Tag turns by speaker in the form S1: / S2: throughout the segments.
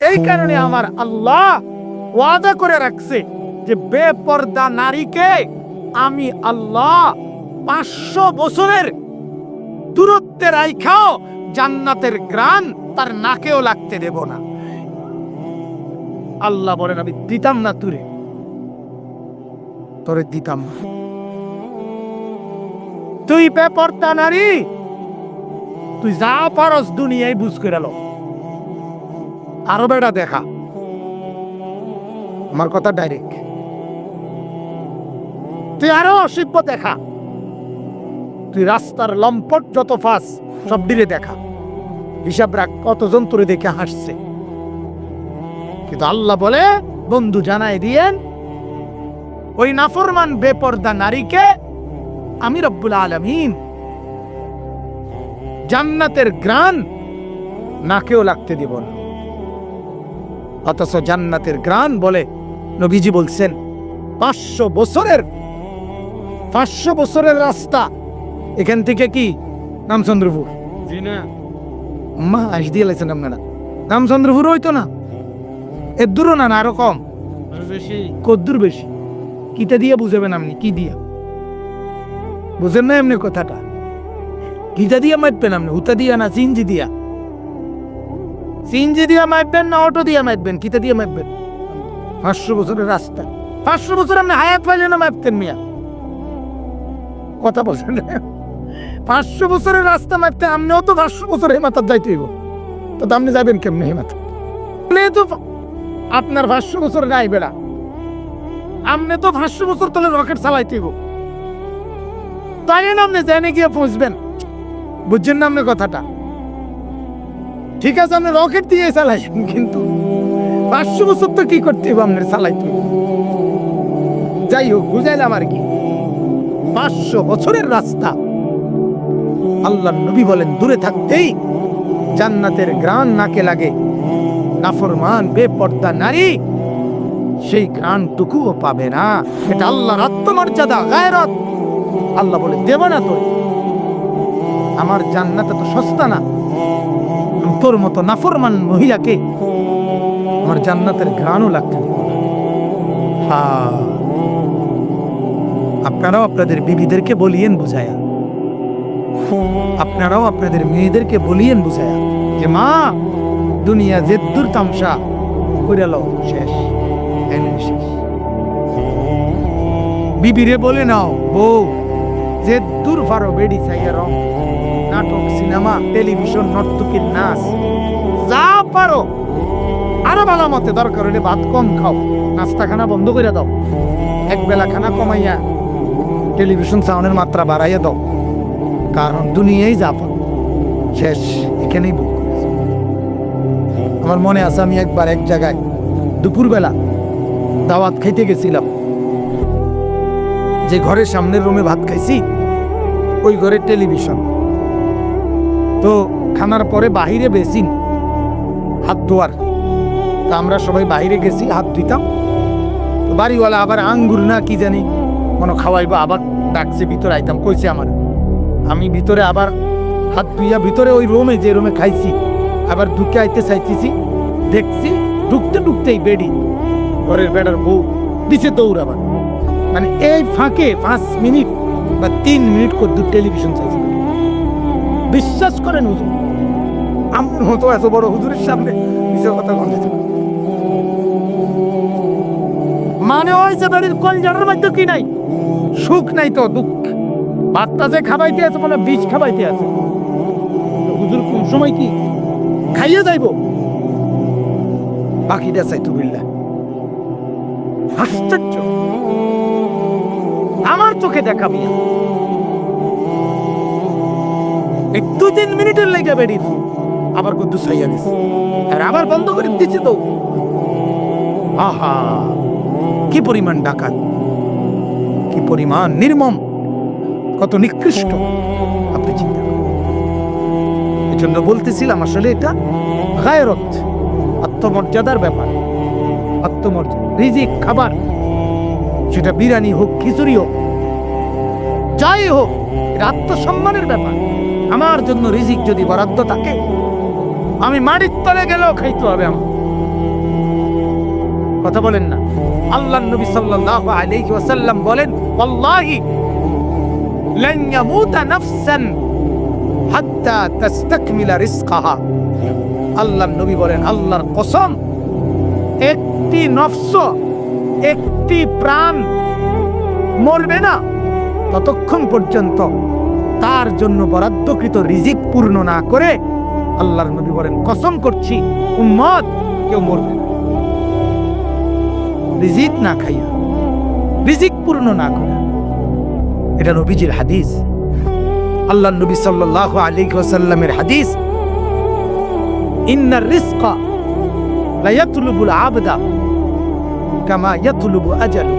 S1: এই কারণে আমার আল্লাহ ওয়াদা করে রাখছে যে বেপর্দা নারীকে আমি আল্লাহ পাঁচশো বছরের দূরত্বে রাইখাও জান্নাতের গ্রান তার নাকেও লাগতে দেব না। আল্লাহ বলেন, আমি দিতাম না তুরে। তোরে দিতাম না। তুই বেপর্দা নারী, তুই যা পারস দুনিয়ায় বুঝ করে আরও বেটা দেখা। আমার কথা ডাইরেক্ট তুই আরও অসিব্য দেখা। তুই রাস্তার লম্পট যত ফাঁস, সব দিলে দেখা। হিসাব রাখ কতজন তোরে দেখে হাসছে। কিন্তু আল্লাহ বলে, বন্ধু জানাই দিয়েন, ওই নাফরমান বেপর্দা নারীকে আমি রব্বুল আলমিন জান্নাতের গ্রান নাকেও লাগতে দিব না। অথচ জান্নাতের গ্রান বলে নবীজি বলছেন পাঁচশো বছরের পাঁচশো বছরের রাস্তা। এখান থেকে কি? রামচন্দ্রপুর। মা আস দিয়ে লাইছেন আপনারা। রামচন্দ্রপুর হইতো না। এর দূরও না না আরও কম।
S2: বেশি।
S1: কদ্দুর বেশি। কিটা দিয়ে বুঝাবেন আপনি? কি দিয়া? বুঝেন না এমনি কথাটা। কিটা দিয়ে মারবেন আপনি হুতা দিয়া না সিনজি দিয়া। সিনজি দিয়া মারবেন না অটো দিয়া মারবেন? কিটা দিয়ে মারবেন? পাঁচশো বছরের রাস্তা। পাঁচশো বছর আপনি হায়াত পাইলে না মারতেন মিয়া? কথা বলছেন? পাঁচশো বছরের রাস্তা মারতে আপনিও তো পাঁচশো বছর হেমাতার যাইতে হইব। তো আপনি যাবেন কেমনি হেমাতা তো আপনার পাঁচশো বছর নাই বেড়া। আপনি তো পাঁচশো বছর তলে রকেট চালাইতে গো তাই না আপনি জেনে গিয়ে পৌঁছবেন? বুঝছেন না আপনি কথাটা? ঠিক আছে আপনি রকেট দিয়ে চালাইছেন কিন্তু পাঁচশো বছর তো কি করতে হবে আপনার চালাই হইব। যাই হোক, বুঝাইলাম আর কি। পাঁচশো বছরের রাস্তা। আল্লাহ নবী বলেন, দূরে থাকতেই জান্নাতের গ্রান নাকে লাগে। নাফরমান, বেপর্দা নারী, সেই গ্রানটুকুও পাবে না। এটা আল্লাহর আত্মমর্যাদা, গায়রত। আল্লাহ বলে, দেব না তোর। আমার জান্নাত তো সস্তা না। তোর মতো, নাফরমান মহিলাকে আমার জান্নাতের ঘ্রাণও লাগতে আপনারাও আপনাদের বিবিদেরকে বলিয়েন বুঝায়া। আপনারাও আপনাদের মেয়েদেরকে বলিয়েন বুঝায়া যে, মা, দুনিয়া জেদ্দুর তামসা করে লো শেষ। বিবিরে বলে, নাও, বউ, জেদ্দুর ফারো বেডি চাইয়া রং নাটক, সিনেমা, টেলিভিশন, নর্তকীর নাচ, যা পারো। আরও ভালো মতে দরকার হলে ভাত কম খাও নাস্তা খানা বন্ধ করে দাও। এক বেলা খানা কমাইয়া টেলিভিশন সাউন্ডের মাত্রা বাড়াইয়া দাও। কারণ দুনিয়াই যা পারো শেষ এখানেই বুক আমার মনে আছে আমি একবার এক জায়গায় দুপুরবেলা দাওয়াত খাইতে গেছিলাম। যে ঘরের সামনের রুমে ভাত খাইছি, ওই ঘরের টেলিভিশন। তো খানার পরে বাহিরে বেসিন হাত ধোয়ার। তা আমরা সবাই বাইরে গেছি, হাত ধুইতাম। তো বাড়িওয়ালা আবার আঙ্গুর না কি জানি, মনে খাওয়াইবো, আবার ডাকছে, ভিতরে আইতাম, কইছে আমার। আমি ভিতরে আবার হাত ধুইয়া ভিতরে ওই রুমে, যে রুমে খাইছি, আবার ঢুকে আইতে চাইতেছি, দেখছি ঢুকতে ঢুকতেই বেডি, ঘরের বেড়ার বউ দিছে দৌড় আবার। মানে এই ফাঁকে পাঁচ মিনিট বা তিন মিনিট কদ্দুর টেলিভিশন চাইছি বিশ্বাস করেন হুজুর। আমার মতো এত বড় হুজুরের সামনে মিশে কথা বলতে মানে হয়েছে বাড়ির কলজারের মধ্যে কি নাই? সুখ নাই তো দুঃখ। ভাতটা যে খাবাইতে আছে মানে বীজ খাবাইতে আছে। হুজুর কোন সময় কি খাইয়ে যাইব? বাকিটা চাইতো বিল্লা আশ্চর্য। আমার চোখে দেখা মিয়া। এই দু তিন মিনিটের লেগে বেরিয়ে আবার কুদ্দুস হইয়া গেছে। আর আবার বন্ধ করে দিচ্ছে তো। আহা, কি পরিমাণ ডাকাত। কি পরিমাণ নির্মম। কত নিকৃষ্ট। আপনি চিন্তা করুন। এজন্য বলতেছিলাম আসলে এটা গায়রত, আত্মমর্যাদার ব্যাপার। আত্মমর্যাদা, রিজিক, খাবার। সেটা বিরিয়ানি হোক, খিচুড়ি হোক, যাই হোক, এটা আত্মসম্মানের ব্যাপার। আমার জন্য রিজিক যদি বরাদ্দ থাকে, আমি মাটির তলে গেলেও খাইতে হবে আমার। কথা বলেন না। আল্লাহ নবী সাল্লাল্লাহু আলাইহি ওয়াসাল্লাম বলেন, ওয়াল্লাহি লান ইয়ামুতা নাফসান হাত্তা তাস্তাকমিলা রিজকাহা। আল্লাহ নবী বলেন, আল্লাহর কসম, একটি নফস, একটি প্রাণ মরবে না ততক্ষণ পর্যন্ত। তার জন্য বরাদ্দকৃত রিজিক পূর্ণ না করে আল্লাহর নবী বলেন, কসম করছি, উম্মত, কেউ মরবে রিজিক না খাইয়া, রিজিক পূর্ণ না করে। এটা নবীজির হাদিস। আল্লাহ নবী সাল্লাল্লাহু আলাইহি ওয়াসাল্লামের হাদিস, ইন্নার রিজকা লাইয়াতুলুবুল আবদা কামা ইয়াতলুবু আজালু।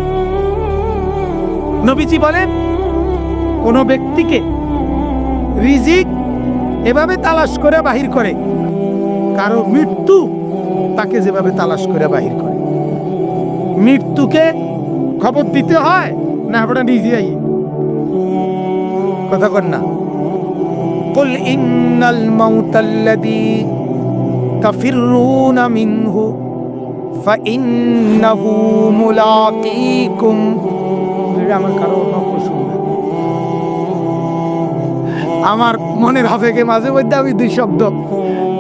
S1: নবীজি বলেন, কোন ব্যক্তিকে রিজিক এভাবে তালাশ করে বাহির করে কারো মৃত্যু তাকে যেভাবে তালাশ করে বাহির করে মৃত্যুকে খবর দিতে হয় না আমরা নিজে আই কথা কর না قل إن الموت الذي تفرون منه فإنه ملاقيكم এটা আমার কারো নকল শুনবে আমার মনের হাফেকে মাঝে মধ্যে আমি দুই শব্দ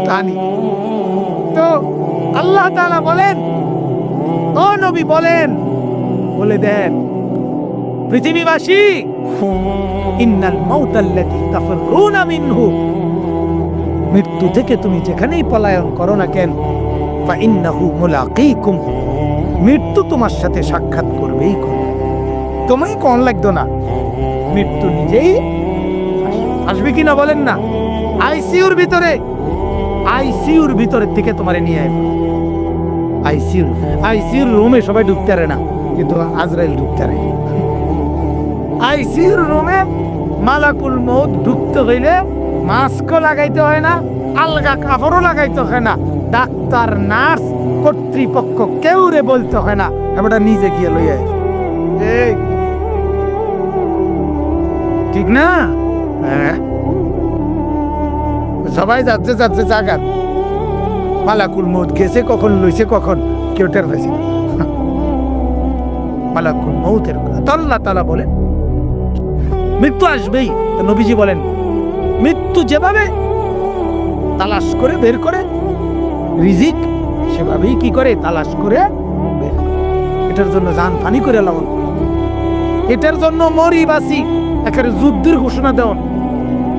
S1: টানি। তো আল্লাহ তালা বলেন, ও নবী বলেন, বলে দেন, পৃথিবীবাসী, ইন্নাল মাউতাল্লাযী তাফররুনা মিনহু। মৃত্যু থেকে তুমি যেখানেই পলায়ন করো না কেন, ফা ইন্নাহু মুলাকীকুম। মৃত্যু তোমার সাথে সাক্ষাৎ করবেই করবে। তোমায় কোন লাগতো না। মৃত্যু নিজেই আসবে। কি না বলেন না? আইসিইউর ভিতরে, আইসিইউর ভিতরের থেকে তোমারে নিয়ে আসবে আইসিইউ আইসিইউর রুমে সবাই ঢুকতে পারে না, কিন্তু আজরাইল ঢুকতে পারে। আইসিইউর রুমে মালাকুল মৌত ঢুকতে হইলে মাস্কও লাগাইতে হয় না, আলগা কাপড়ও লাগাইতে হয় না, ডাক্তার, নার্স কর্তৃপক্ষ কেউ রে বলতে হয় না, এবারটা নিজে গিয়ে লইয়া ঠিক না? হ্যাঁ। সবাই যাচ্ছে যাচ্ছে, জাগাত। মালাকুল মৌত গেছে কখন, লইছে কখন, কেউ টের পাইছে মালাকুল মৌতের আল্লাহ তালা বলেন। মৃত্যু আসবেই নবীজি বলেন। মৃত্যু যেভাবে তালাশ করে বের করে, রিজিক সেভাবেই কি করে? তালাশ করে বের। এটার জন্য জান ফানি করে লাবন এটার জন্য মরি বাসি একেবারে যুদ্ধের ঘোষণা দেওয়ান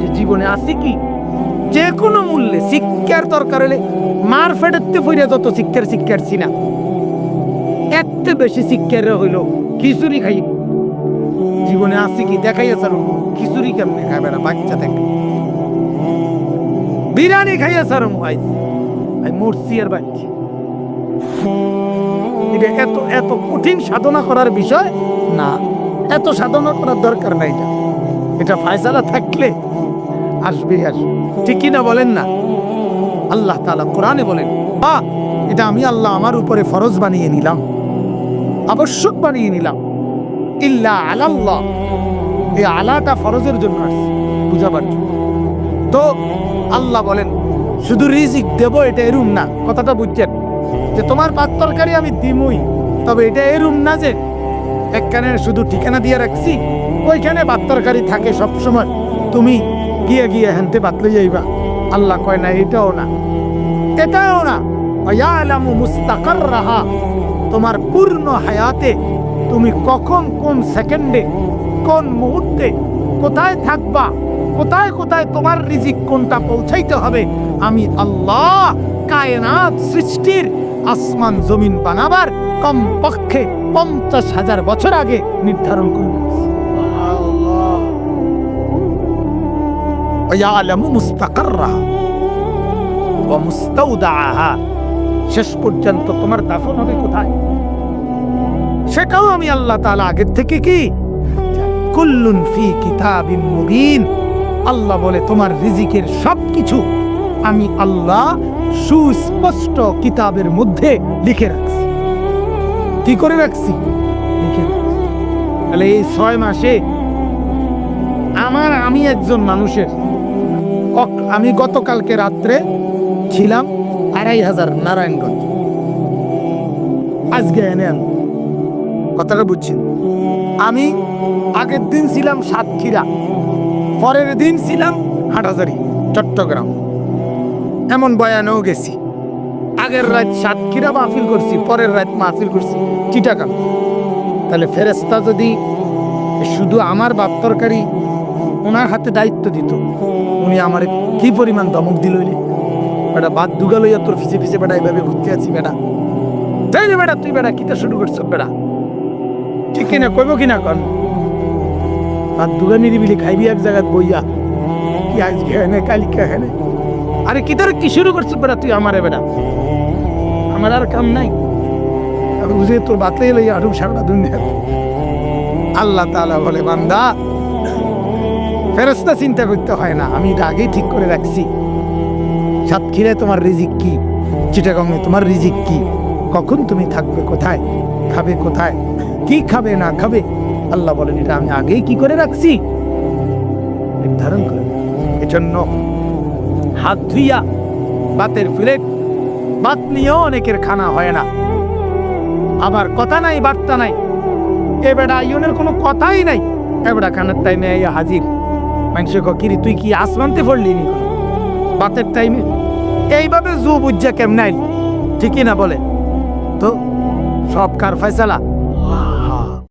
S1: যে জীবনে আছে কি? যে কোনো মূল্যে শিক্ষার দরকার হলে মার ফেটাতে ফিরে যত শিক্ষার শিক্ষার চিনা এত বেশি শিক্ষার হইল খিচুড়ি খাই। জীবনে আছে কি? দেখাই আছে খিচুড়ি কেমনে খাবে না? বাচ্চা থেকে বিরিয়ানি খাইয়া সার ভাই। আমি মরছি আর বাচ্চি। এটা এত এত কঠিন সাধনা করার বিষয়? না, এত সাধনা করার দরকার নাই এটা ফায়সালা থাকলে আসবে আসবে। ঠিক কিনা বলেন না? আল্লাহ তাআলা কোরআনে বলেন, বা, এটা আমি আল্লাহ আমার উপরে ফরজ বানিয়ে নিলাম, আবশ্যক বানিয়ে নিলাম। ইল্লা আলাল্লাহ। এই আলাটা ফরজের জন্য আসছে, বুঝাবার জন্য। তো আল্লাহ বলেন, শুধু রিজিক দেব, এটা এরুম না। কথাটা বুঝছেন? যে তোমার পাক তরকারি আমি দিমুই, তবে এটা এরুম না যে একখানে শুধু ঠিকানা দিয়ে রাখছি, ওইখানে ভাত তরকারি থাকে সব সময় তুমি গিয়ে গিয়ে হেনতে বাতলে যাইবা। আল্লাহ কয়, না, এটাও না এটাও না। ইয়ালামু মুস্তাকাররাহা, তোমার পূর্ণ হায়াতে তুমি কখন, কোন সেকেন্ডে, কোন মুহূর্তে কোথায় থাকবা, কোথায় কোথায় তোমার রিজিক কোনটা পৌঁছাইতে হবে, আমি আল্লাহ কায়নাত সৃষ্টির আসমান জমিন বানাবার কমপক্ষে পঞ্চাশ হাজার বছর আগে নির্ধারণ করে মুস্তাকাররাহা ওয়া মুস্তাউদাআহা শেষ পর্যন্ত তোমার দাফন হবে কোথায়? সেটাও আমি আল্লাহ তাআলা আগের থেকে কি? কুল্লুন ফি কিতাবিম মুবিন। আল্লাহ বলে, তোমার রিজিকের সবকিছু আমি আল্লাহ সুস্পষ্ট কিতাবের মধ্যে লিখে রাখছি। কি করে রাখছি? লিখে তাহলে এই ছয় মাসে আমার, আমি একজন মানুষের আমি গতকালকে রাত্রে ছিলাম আড়াই হাজার নারায়ণগঞ্জ। আজকে এনে আন কথাটা বুঝছেন? আমি আগের দিন ছিলাম সাতক্ষীরা পরের দিন ছিলাম হাটাজারি চট্টগ্রাম। এমন বয়ানেও গেছি। আগের রাত সাতক্ষীরা মাহফিল করছি পরের রাত মাহফিল করছি চিটাকা তাহলে ফেরেস্তা যদি শুধু আমার বাপ তরকারি ওনার হাতে দায়িত্ব দিত। উনি আমার কি পরিমাণ দমক দিল বেটা, বাদ দুগা লইয়া তোর পিছে পিছে বেটা এইভাবে ঘুরতে আছি বেটা। তাই রে বেটা, তুই বেটা কিতা শুরু করছ বেটা? ঠিক কিনা, কইব কিনা কন? বাদ দুগা নিরিবিলি খাইবি এক জায়গায় বইয়া। কি আজকে হেনে, কালিকা হেনে? আরে, কি তোর কি শুরু করছিস বেটা তুই আমারে বেটা? আমার আর কাম নাই। বুঝে তোর বাতলাই লইয়া আরও সারা দুনিয়া আল্লাহ তাআলা বলে, বান্দা ফেরস্তা চিন্তা করতে হয় না, আমি এটা আগেই ঠিক করে রাখছি। সাতক্ষীরায় তোমার রিজিক কি? চিটাগংয়ে তোমার রিজিক কি? কখন তুমি থাকবে কোথায়? খাবে কোথায়? কি খাবে, না খাবে? আল্লাহ বলেন, এটা আমি আগেই কি করে রাখছি? নির্ধারণ করে এজন্য হাত ধুইয়া বাতের প্লেট বাত নিয়েও অনেকের খানা হয় না। আবার কথা নাই, বার্তা নাই। এ বেটা ইয়নের কোনো কথাই নাই। এ বেটা খানার টাইমে হাজির। মানুষের কিরে তুই কি আসমানতে পড়লি নি বাতের টাইমে এইভাবে জু বুঝা কেমন ঠিকই না বলে? তো, সব কার ফয়সালা?